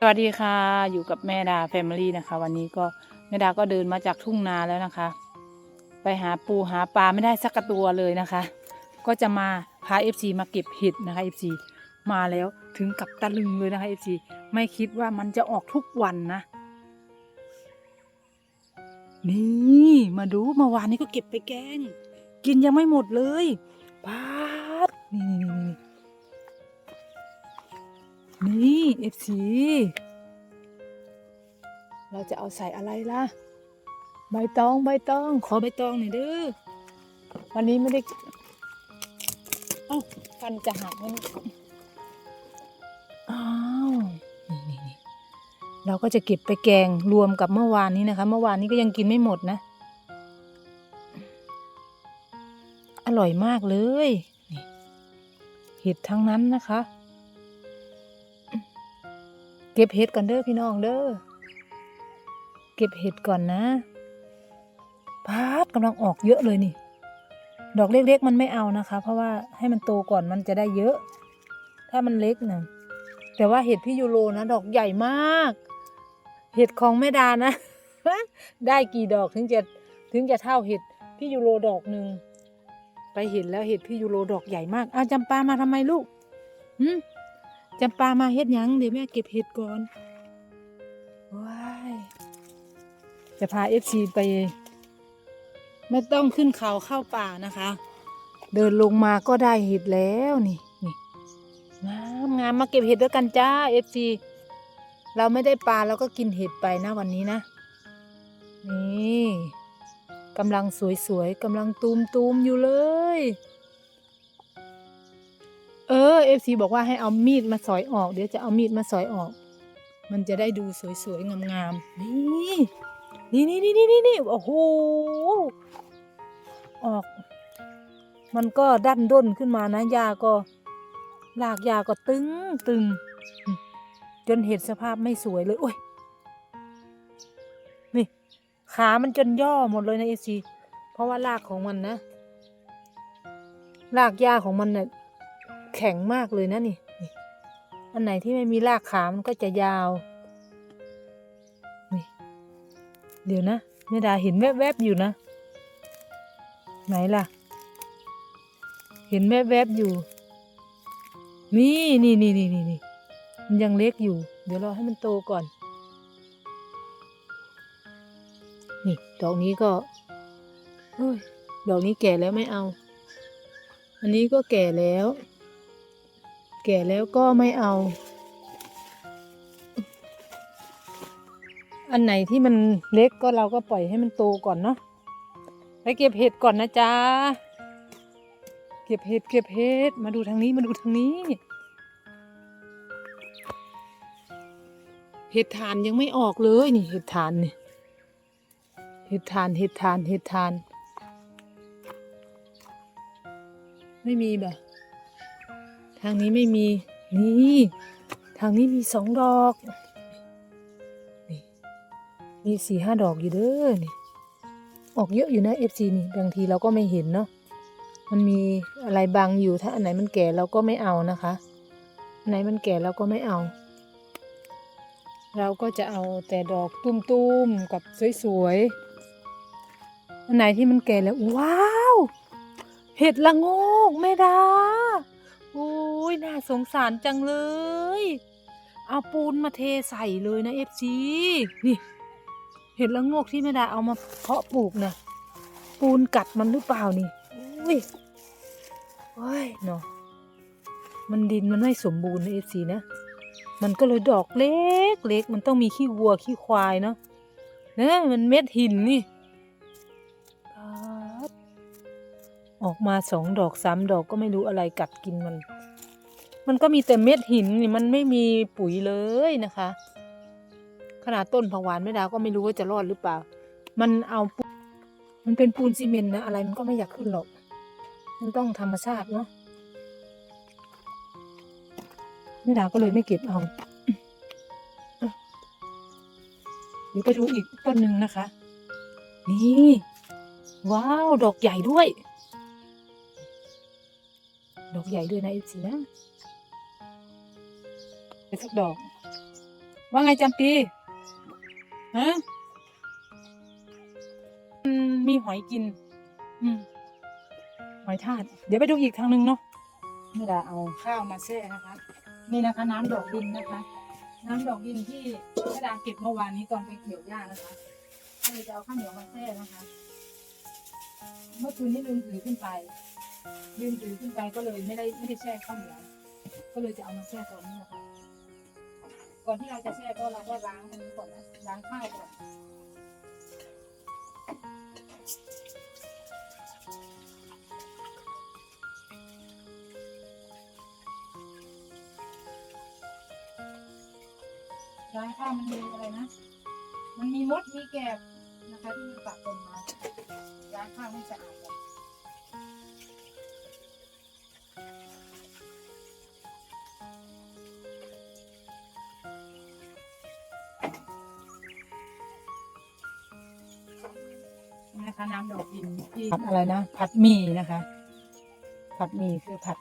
สวัสดีค่ะ อยู่กับแม่ดาแฟมิลี่นะคะ วันนี้ก็แม่ดาก็เดินมาจากทุ่งนาแล้วนะคะ ไปหาปูหาปลาไม่ได้สักตัวเลยนะคะ ก็จะมาพา FC มาเก็บเห็ดนะคะ FC มาแล้วถึงกับตะลึงเลยนะคะ FC ไม่คิดว่ามันจะออกทุกวันนะ นี่มาดูเมื่อวานนี้ก็เก็บไปแกง กินยังไม่หมดเลยปาดนี่นี่ นี่เอฟซีเราจะเอาใส่อะไรล่ะ ใบตองใบตอง ขอใบตองหน่อยเด้อวันนี้ไม่ได้เอ้าฟันจะหักมันอ้าวนี่นี่นี่เราก็จะเก็บไปแกงรวมกับเมื่อวานนี้นะคะ เมื่อวานนี้ก็ยังกินไม่หมดนะ อร่อยมากเลยนี่เห็ดทั้งนั้นนะคะ เก็บเห็ดก่อนเด้อพี่น้องเด้อเก็บเห็ดก่อนนะพาดกำลังออกเยอะเลยนี่ ดอกเล็กๆมันไม่เอานะคะ เพราะว่าให้มันโตก่อนมันจะได้เยอะ ถ้ามันเล็กนะแต่ว่าเห็ดพี่ยูโรนะ ดอกใหญ่มาก เห็ดของแม่ดานะ ได้กี่ดอกถึงจะถึงจะเท่าเห็ดพี่ยูโรดอกหนึ่งไปเห็นแล้วเห็ดพี่ยูโรดอกใหญ่มากอาจำปามาทำไมลูกหืม จำปามาเฮ็ดหยังเดี๋ยวแม่เก็บเห็ดก่อนว้ายจะพาเอฟซีไป ไม่ต้องขึ้นเขาเข้าป่านะคะ เดินลงมาก็ได้เห็ดแล้วนี่นี่งามงามมาเก็บเห็ดด้วยกันจ้าเอฟซีเราไม่ได้ปลาเราก็กินเห็ดไปนะวันนี้นะ นี่กำลังสวยๆกำลังตูมๆอยู่เลย เออเอฟซีบอกว่าให้เอามีดมาสอยออก เดี๋ยวจะเอามีดมาสอยออก มันจะได้ดูสวยๆงามๆนี่นี่นี่นี่นี่นี่โอ้โหออก มันก็ดันด้นขึ้นมานะยาก็ลากยาก็ตึงตึงจนเห็นสภาพไม่สวยเลยโอ้ยนี่ ขามันจนย่อหมดเลยนะเอซีเพราะว่ารากของมันนะรากหญ้าของมันเนี่ย แข็งมากเลยนะนี่ อันไหนที่ไม่มีรากขา มันก็จะยาวนี่เดี๋ยวนะแม่ดาเห็นแวบๆอยู่นะ ไหนล่ะ เห็นแวบๆอยู่ นี่นี่นี่นี่นี่นี่มันยังเล็กอยู่ เดี๋ยวรอให้มันโตก่อน นี่ดอกนี้ก็เฮ้ยดอกนี้แก่แล้วไม่เอา อันนี้ก็แก่แล้ว แก่แล้วก็ไม่เอา อันไหนที่มันเล็กก็เราก็ปล่อยให้มันโตก่อนเนาะไปเก็บเห็ดก่อนนะจ๊ะ เก็บเห็ดเก็บเห็ดมาดูทางนี้มาดูทางนี้ เห็ดทานยังไม่ออกเลยนี่เห็ดทานนี่เห็ดทานเห็ดทานเห็ดทาน ไม่มีบ่ ทางนี้ไม่มีนี่ทางนี้มีสองดอกนี่มีสี่ห้าดอกอยู่เด้อนี่ออกเยอะอยู่นะเอฟซีนี่บางทีเราก็ไม่เห็นเนาะมันมีอะไรบังอยู่ถ้าอันไหนมันแก่เราก็ไม่เอานะคะอันไหนมันแก่เราก็ไม่เอา เราก็จะเอาแต่ดอกตุ้มๆกับสวยๆอันไหนที่มันแก่แล้วว้าว เห็ดละโงกแม่ดา ยน่าสงสารจังเลย เอาปูนมาเทใส่เลยนะเอฟซีนี่เห็ดละงกที่แม่ดาเอามาเพาะปลูกนะปูนกัดมันหรือเปล่านี่อุ้ยโอ้ยเนาะมันดินมันไม่สมบูรณ์นะเอฟซีนะ มันก็เลยดอกเล็กเล็กมันต้องมีขี้วัวขี้ควายเนาะเนี่ยมันเม็ดหินนี่ออกมาสองดอกสามดอกก็ไม่รู้อะไรกัดกินมัน มันก็มีแต่เม็ดหินนี่มันไม่มีปุ๋ยเลยนะคะ ขนาดต้นผักหวานแม่ดาวก็ไม่รู้ว่าจะรอดหรือเปล่า มันเอามันเป็นปูนซีเมนต์นะอะไรมันก็ไม่อยากขึ้นหรอก มันต้องธรรมชาติเนาะแม่ดาวก็เลยไม่เก็บเอาอะเดี๋ยวไปดูอีกต้นหนึ่งนะคะ นี่ว้าว ดอกใหญ่ด้วย ดอกใหญ่ด้วยนะเอฟซีนะ ไปสักดอก ว่าไงจำปีฮะมีหอยกิน อืมหอยทากเดี๋ยวไปดูอีกทางหนึ่งเนาะไม่ได้เอาข้าวมาแช่นะคะ นี่นะคะ น้ำดอกดินนะคะ น้ำดอกดินที่แม่ดาเก็บเมื่อวานนี้ตอนไปเกี่ยวหญ้านะคะก็เลยจะเอาข้าวเหนียวมาแช่นะคะ เมื่อคืนนี้ลืมถือขึ้นไปลืมถือขึ้นไปก็เลยไม่ได้ไม่ได้แช่ข้าวเหนียวก็เลยจะเอามาแช่ตอนนี้นะคะ ก่อนที่เราจะแช่ก็เราก็ล้างอันนี้ก่อนนะล้างข้าวก่อนล้างข้าวมันมีอะไรนะ มันมีมด มีแกบนะคะที่มันปะปนมาล้างข้าวให้สะอาดก่อน นี่นะคะน้ำดอกดินที่ผัดอะไรนะผัดหมี่นะคะ ผัดหมี่คือผัด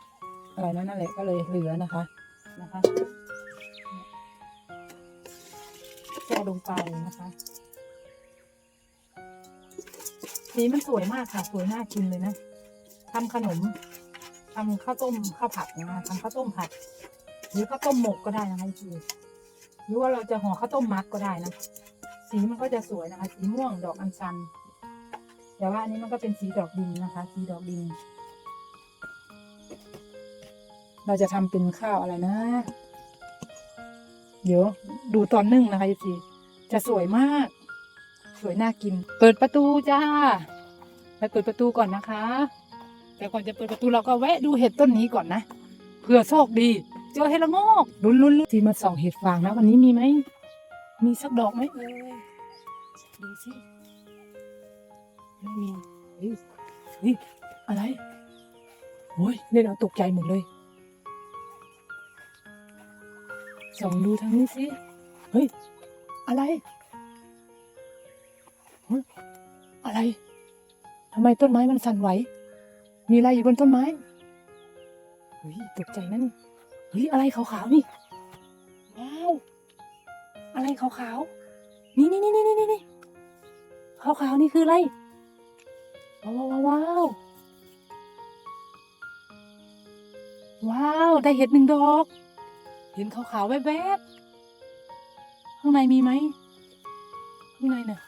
อะไรนะนั่นแหละก็เลยเหลือนะคะนะคะแช่ลงไปนะคะสีมันสวยมากค่ะสวยน่ากินเลยนะทำขนมทำข้าวต้มข้าวผัดนะคะทำข้าวต้มผัด หรือข้าวต้มหมกก็ได้นะคะพี่หรือว่าเราจะห่อข้าวต้มมัดก็ได้นะ สีมันก็จะสวยนะคะ สีม่วงดอกอัญชัน แต่ว่าอันนี้มันก็เป็นสีดอกดินนะคะ สีดอกดิน เราจะทำเป็นข้าวอะไรนะ เดี๋ยวดูตอนนึ่งนะคะพี่จะสวยมาก สวยน่ากิน เปิดประตูจ้าไปเปิดประตูก่อนนะคะ แต่ก่อนจะเปิดประตูเราก็แวะดูเห็ดต้นนี้ก่อนนะเผื่อโชคดี เจอเห็ดละโงกลุ้นลุ้นลุ้นที่มาส่องเห็ดฟางนะวันนี้มีไหมมีสักดอกไหมเอ่ยดูสิ ไม่มีเฮ้ยเฮ้ยอะไรโอ้ยเล่นเอาตกใจหมดเลยส่องดูทางนี้สิเฮ้ย อะไรเฮ้ยอะไรทำไมต้นไม้มันสั่นไหว มีอะไรอยู่บนต้นไม้เฮ้ยตกใจนะนี่เฮ้ยอะไรขาวๆนี่ว้าวอะไรขาวๆนี่นี่นี่นี่นี่นี่ขาวๆนี่คืออะไร ว้าวว้าวว้าวว้าว ได้เห็ดหนึ่งดอก เห็นขาวๆแวบๆ ข้างในมีไหม ข้างในน่ะ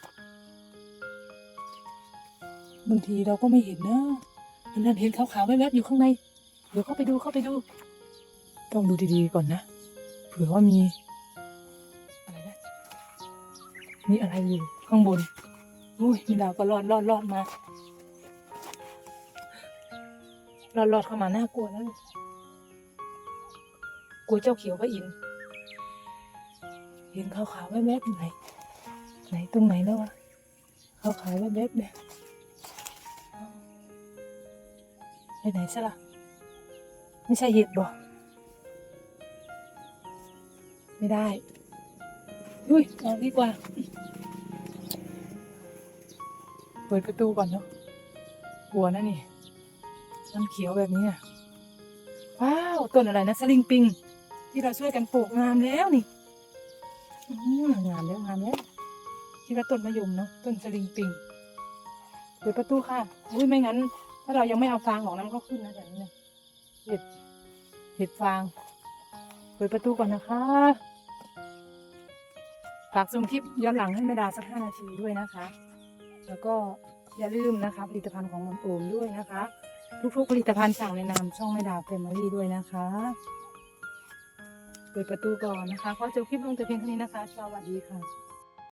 บางทีเราก็ไม่เห็นนะนั่นเห็นขาวๆแวบๆอยู่ข้างใน เดี๋ยวเข้าไปดูเข้าไปดู ต้องดูดีๆก่อนนะ เผื่อว่ามี อะไรนะ มีอะไรอยู่ข้างบน อุ้ยมีดาวก็รอดรอดรอดมา รอดรอดเข้ามาน่ากลัวนะลูกกลัวเจ้าเขียวพระอินทร์เห็นขาวๆแวบๆอยู่ไหน ไหนตรงไหนแล้ววะขาวๆแวบๆเนี่ยไปไหนซะล่ะไม่ใช่เห็ดบ่ไม่ได้อุ้ยออกดีกว่า เปิดประตูก่อนเนาะกลัวนะนี่ น้ำเขียวแบบนี้ว้าวต้นอะไรนะสลิงปิง ที่เราช่วยกันปลูกงามแล้วนี่งามแล้วงามแล้วคิดว่าต้นมะยมเนาะต้นสลิงปิงเปิดประตูค่ะอุ้ยไม่งั้น ถ้าเรายังไม่เอาฟางออกน้ำก็ขึ้นนะแบบนี้เห็ดเห็ดฟางเปิดประตูก่อนนะคะฝากส่งคลิปย้อนหลังให้แม่ดาสักห้านาทีด้วยนะคะ แล้วก็อย่าลืมนะคะผลิตภัณฑ์ของมนโอมด้วยนะคะ ทุกๆผลิตภัณฑ์สั่งในนามช่องแม่ดาวเฟมิลี่ด้วยนะคะ เปิดประตูก่อนนะคะ ขอจบคลิปลงแต่เพียงเท่านี้นะคะ สวัสดีค่ะ